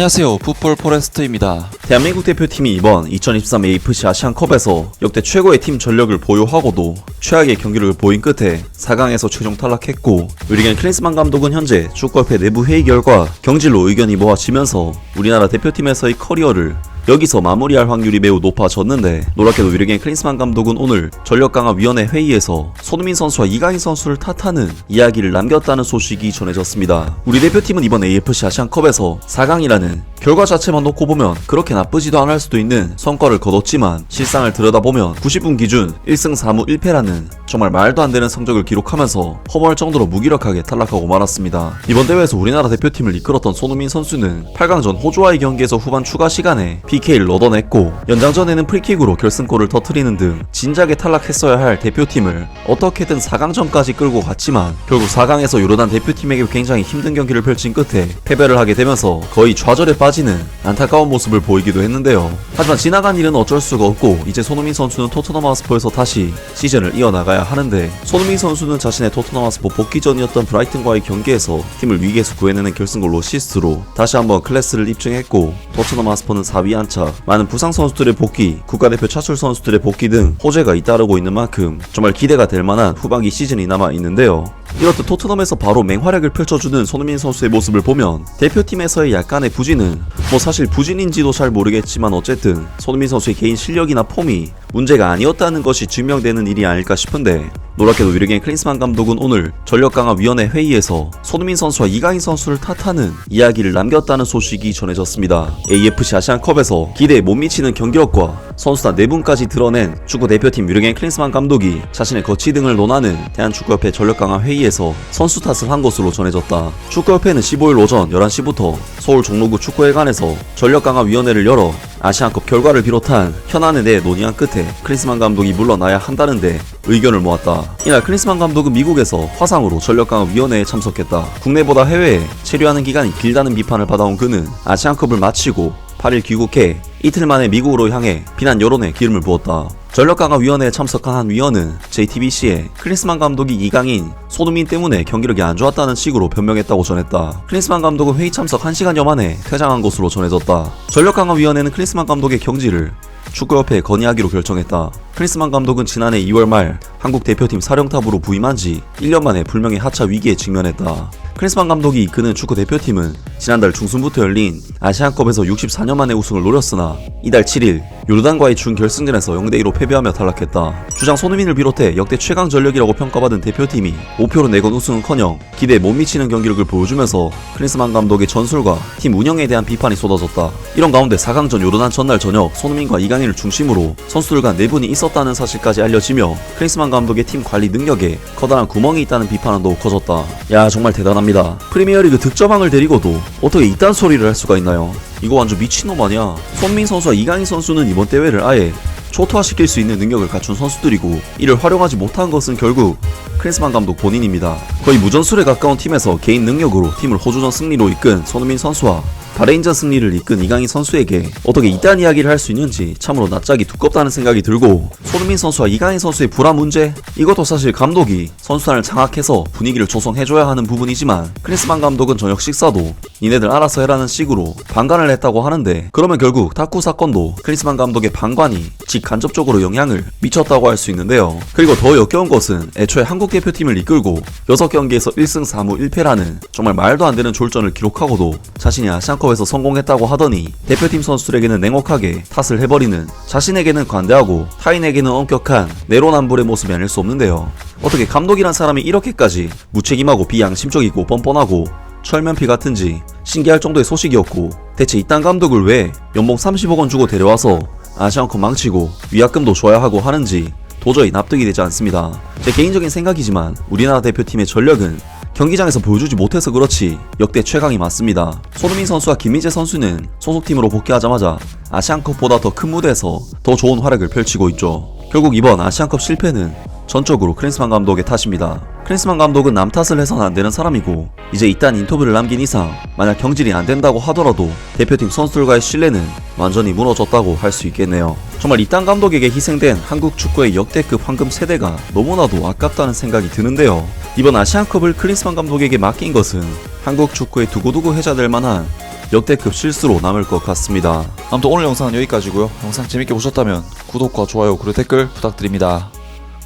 안녕하세요. 풋볼 포레스트입니다. 대한민국 대표팀이 이번 2023 AFC 아시안컵에서 역대 최고의 팀 전력을 보유하고도 최악의 경기를 보인 끝에 4강에서 최종 탈락했고 우리겐 클린스만 감독은 현재 축구협회 내부 회의 결과 경질로 의견이 모아지면서 우리나라 대표팀에서의 커리어를 여기서 마무리할 확률이 매우 높아졌는데 놀랍게도 위르겐 클린스만 감독은 오늘 전력강화위원회 회의에서 손흥민 선수와 이강인 선수를 탓하는 이야기를 남겼다는 소식이 전해졌습니다. 우리 대표팀은 이번 AFC 아시안컵에서 4강이라는 결과 자체만 놓고 보면 그렇게 나쁘지도 않을 수도 있는 성과를 거뒀지만 실상을 들여다보면 90분 기준 1승 4무 1패라는 정말 말도 안 되는 성적을 기록하면서 허무할 정도로 무기력하게 탈락하고 말았습니다. 이번 대회에서 우리나라 대표팀을 이끌었던 손흥민 선수는 8강전 호주와의 경기에서 후반 추가 시간에 PK를 얻어냈고 연장전에는 프리킥으로 결승골을 터트리는 등 진작에 탈락했어야 할 대표팀을 어떻게든 4강전까지 끌고 갔지만 결국 4강에서 요르단 대표팀에게 굉장히 힘든 경기를 펼친 끝에 패배를 하게 되면서 거의 좌절에 빠지는 안타까운 모습을 보이기도 했는데요. 하지만 지나간 일은 어쩔 수가 없고 이제 손흥민 선수는 토트넘 하스퍼에서 다시 시즌을 이어나가야 하는데 손흥민 선수는 자신의 토트넘 하스퍼 복귀 전이었던 브라이튼과의 경기에서 팀을 위기에서 구해내는 결승골 로시스트로 다시 한번 클래스를 입증했고 토트넘 하스퍼는 4위 안차 많은 부상 선수들의 복귀 국가대표 차출 선수들의 복귀 등 호재가 잇따르고 있는 만큼 정말 기대가 될 만한 후반기 시즌이 남아 있는데요. 이렇듯 토트넘에서 바로 맹활약을 펼쳐주는 손흥민 선수의 모습을 보면 대표팀에서의 약간의 부진은 뭐 사실 부진인지도 잘 모르겠지만 어쨌든 손흥민 선수의 개인 실력이나 폼이 문제가 아니었다는 것이 증명되는 일이 아닐까 싶은데 놀랍게도 위르겐 클린스만 감독은 오늘 전력강화위원회 회의에서 손흥민 선수와 이강인 선수를 탓하는 이야기를 남겼다는 소식이 전해졌습니다. AFC 아시안컵에서 기대에 못 미치는 경기력과 선수단 4분까지 드러낸 축구 대표팀 위르겐 클린스만 감독이 자신의 거치 등을 논하는 대한축구협회 전력강화 회의에서 선수 탓을 한 것으로 전해졌다. 축구협회는 15일 오전 11시부터 서울 종로구 축구회관에서 전력강화위원회를 열어 아시안컵 결과를 비롯한 현안에 대해 논의한 끝에 클린스만 감독이 물러나야 한다는데 의견을 모았다. 이날 클린스만 감독은 미국에서 화상으로 전력강화위원회에 참석했다. 국내보다 해외에 체류하는 기간이 길다는 비판을 받아온 그는 아시안컵을 마치고 8일 귀국해 이틀 만에 미국으로 향해 비난 여론에 기름을 부었다. 전력강화위원회에 참석한 한 위원은 JTBC에 클린스만 감독이 이강인, 손흥민 때문에 경기력이 안 좋았다는 식으로 변명했다고 전했다. 클린스만 감독은 회의 참석 1시간여 만에 퇴장한 것으로 전해졌다. 전력강화위원회는 클린스만 감독의 경지를 축구협회에 건의하기로 결정했다. 클린스만 감독은 지난해 2월 말 한국 대표팀 사령탑으로 부임한 지 1년 만에 불명의 하차 위기에 직면했다. 클린스만 감독이 이끄는 축구 대표팀은 지난달 중순부터 열린 아시안컵에서 64년 만에 우승을 노렸으나 이달 7일 요르단과의 준결승전에서 0대2로 패배하며 탈락했다. 주장 손흥민을 비롯해 역대 최강 전력이라고 평가받은 대표팀이 5표로 내건 우승은커녕 기대에 못 미치는 경기력을 보여주면서 클린스만 감독의 전술과 팀 운영에 대한 비판이 쏟아졌다. 이런 가운데 4강전 요르단 전날 저녁 손흥민과 이강인을 중심으로 선수들 간 4분이 있었다는 사실까지 알려지며 클린스만 감독의 팀 관리 능력에 커다란 구멍이 있다는 비판은 더욱 커졌다. 야 정말 대단합니다. 프리미어리그 득점왕을 데리고도 어떻게 이딴 소리를 할 수가 있나요? 이거 완전 미친놈 아니야? 손민 선수와 이강인 선수는 이번 대회를 아예 초토화시킬 수 있는 능력을 갖춘 선수들이고 이를 활용하지 못한 것은 결국 크리스만 감독 본인입니다. 거의 무전술에 가까운 팀에서 개인 능력으로 팀을 호주전 승리로 이끈 손흥민 선수와 바레인전 승리를 이끈 이강인 선수에게 어떻게 이딴 이야기를 할 수 있는지 참으로 낯짝이 두껍다는 생각이 들고 손흥민 선수와 이강인 선수의 불화 문제 이것도 사실 감독이 선수단을 장악해서 분위기를 조성해줘야 하는 부분이지만 크리스만 감독은 저녁 식사도 니네들 알아서 해라는 식으로 방관을 했다고 하는데 그러면 결국 탁구 사건도 크리스만 감독의 방관이 직간접적으로 영향을 미쳤다고 할 수 있는데요 그리고 더 역겨운 것은 애초에 한국 대표팀을 이끌고 6경기에서 1승 4무 1패라는 정말 말도 안 되는 졸전을 기록하고도 자신이 아시안컵에서 성공했다고 하더니 대표팀 선수들에게는 냉혹하게 탓을 해버리는 자신에게는 관대하고 타인에게는 엄격한 내로남불의 모습이 아닐 수 없는데요. 어떻게 감독이란 사람이 이렇게까지 무책임하고 비양심적이고 뻔뻔하고 철면피 같은지 신기할 정도의 소식이었고 대체 이딴 감독을 왜 연봉 30억 원 주고 데려와서 아시안컵 망치고 위약금도 줘야 하고 하는지 도저히 납득이 되지 않습니다. 제 개인적인 생각이지만 우리나라 대표팀의 전력은 경기장에서 보여주지 못해서 그렇지 역대 최강이 맞습니다. 손흥민 선수와 김민재 선수는 소속팀으로 복귀하자마자 아시안컵보다 더 큰 무대에서 더 좋은 활약을 펼치고 있죠. 결국 이번 아시안컵 실패는 전적으로 크린스만 감독의 탓입니다. 크린스만 감독은 남 탓을 해서는 안 되는 사람이고 이제 이딴 인터뷰를 남긴 이상 만약 경질이 안 된다고 하더라도 대표팀 선수들과의 신뢰는 완전히 무너졌다고 할 수 있겠네요. 정말 이딴 감독에게 희생된 한국 축구의 역대급 황금 세대가 너무나도 아깝다는 생각이 드는데요. 이번 아시안컵을 크린스만 감독에게 맡긴 것은 한국 축구의 두고두고 해자될 만한 역대급 실수로 남을 것 같습니다. 아무튼 오늘 영상은 여기까지고요. 영상 재밌게 보셨다면 구독과 좋아요 그리고 댓글 부탁드립니다.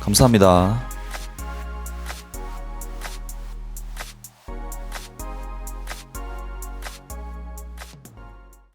감사합니다.